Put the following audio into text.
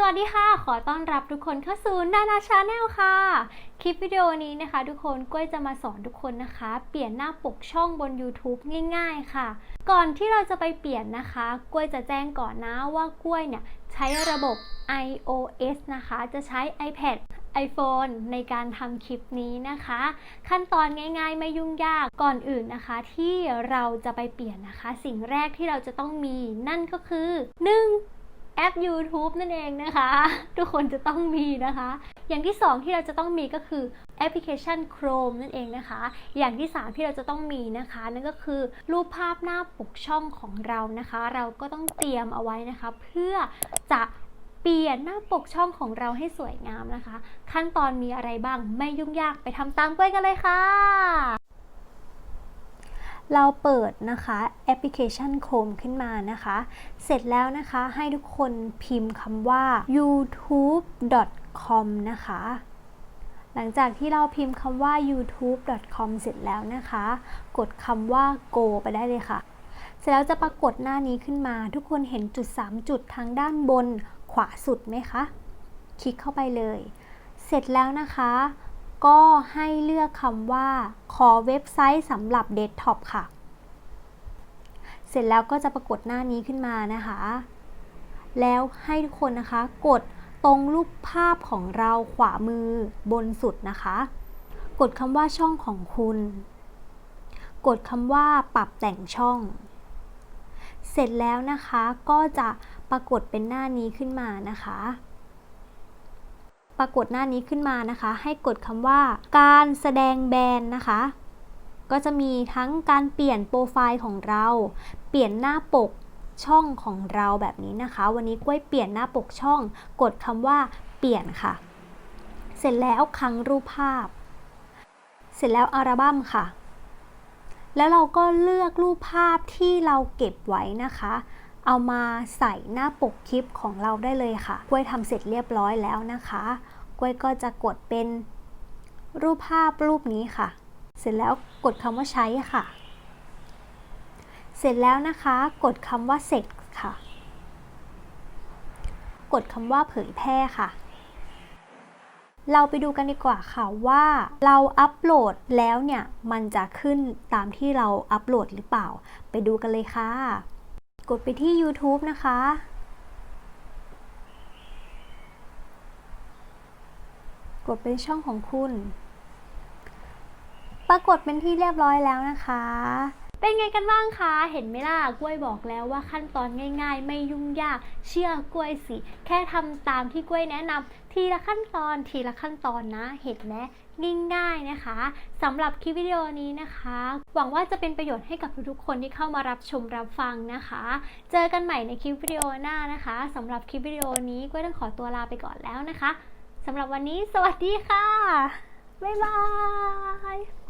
สวัสดีค่ะ ขอต้อนรับทุกคนเข้าสู่นานาชาแนลค่ะ คลิปวิดีโอนี้นะคะ ทุกคนก้อยจะมาสอนทุกคนนะคะ เปลี่ยนหน้าปกช่องบน YouTube ง่าย ๆค่ะ ก่อนที่เราจะไปเปลี่ยนนะคะก้วยจะแจ้งก่อนนะว่ากล้วยเนี่ยใช้ระบบ iOS นะคะ จะใช้ iPad iPhone ในการทำคลิปนี้นะคะ ขั้นตอนง่ายๆ ไม่ยุ่งยากก่อนอื่นนะคะ ที่เราจะไปเปลี่ยนนะคะ สิ่งแรกที่เราจะต้องมีนั่นก็คือ 1. แอป YouTube นั่นเองนะคะ ทุกคนจะต้องมีนะคะ อย่างที่ 2 ที่เราจะต้องมีก็คือแอปพลิเคชัน Chrome นั่นเองนะคะ อย่างที่ 3 ที่เราจะต้องมีนะคะ นั่นก็คือรูปภาพหน้าปกช่องของเรานะคะ เราก็ต้องเตรียมเอาไว้นะคะ เพื่อจะเปลี่ยนหน้าปกช่องของเราให้สวยงามนะคะ ขั้นตอนมีอะไรบ้างไม่ยุ่งยากไปทำตามกล้วยกันเลยค่ะ เราเปิดนะคะแอปพลิเคชัน Chrome ขึ้นมานะคะ เสร็จแล้วนะคะให้ทุกคนพิมพ์คำว่า youtube.com นะคะ หลังจากที่เราพิมพ์คำว่า youtube.com เสร็จแล้วนะคะ กดคำว่า go ไปได้เลยค่ะ เสร็จแล้วจะปรากฏหน้านี้ขึ้นมา ทุกคนเห็นจุด 3 จุดทางด้านบนขวาสุดไหมคะ คลิกเข้าไปเลย เสร็จแล้วนะคะ ก็ให้เลือกคำว่า ขอเว็บไซต์สำหรับเดสก์ท็อปค่ะ เสร็จแล้วก็จะปรากฏหน้านี้ขึ้นมานะคะ แล้วให้ทุกคนนะคะ กดตรงรูปภาพของเราขวามือบนสุดนะคะ กดคำว่าช่องของคุณ กดคำว่าปรับแต่งช่อง เสร็จแล้วนะคะก็จะปรากฏเป็นหน้านี้ขึ้นมานะคะ ปรากฏหน้านี้ขึ้นมานะคะ ให้กดคำว่า การแสดงแบนนะคะ ก็จะมีทั้งการเปลี่ยนโปรไฟล์ของเรา เปลี่ยนหน้าปกช่องของเราแบบนี้นะคะ วันนี้กล้วยเปลี่ยนหน้าปกช่อง กดคำว่าเปลี่ยนค่ะ เสร็จแล้วครั้งรูปภาพ เสร็จแล้วอัลบั้มค่ะ แล้วเราก็เลือกรูปภาพที่เราเก็บไว้นะคะ เอามาใส่หน้าปกคลิปของเราได้เลยค่ะกล้วยทำเสร็จเรียบร้อยแล้วนะคะกล้วยก็จะกดเป็นรูปภาพรูปนี้ค่ะ เสร็จแล้วกดคำว่าใช้ค่ะ เสร็จแล้วนะคะ กดคำว่าเสร็จค่ะ กดคำว่าเผยแพร่ค่ะ เราไปดูกันดีกว่าค่ะว่าเราอัปโหลดแล้วเนี่ย มันจะขึ้นตามที่เราอัปโหลดหรือเปล่า ไปดูกันเลยค่ะ กดไปที่ YouTube นะคะ กดเป็นช่องของคุณ ปรากฏเป็นที่เรียบร้อยแล้วนะคะ เป็นไงกันบ้างคะ เห็นไหมล่ะ กล้วยบอกแล้วว่าขั้นตอนง่าย ๆ ไม่ยุ่งยาก เชื่อกล้วยสิ แค่ทำตามที่กล้วยแนะนำทีละขั้นตอน ทีละขั้นตอนนะ เห็นไหมง่ายๆนะคะสำหรับคลิปวิดีโอนี้นะคะ หวังว่าจะเป็นประโยชน์ให้กับทุกๆคนที่เข้ามารับชมรับฟังนะคะ เจอกันใหม่ในคลิปวิดีโอหน้านะคะสำหรับคลิปวิดีโอนี้กล้วยต้องขอตัวลาไปก่อนแล้วนะคะสำหรับวันนี้สวัสดีค่ะบ๊ายบาย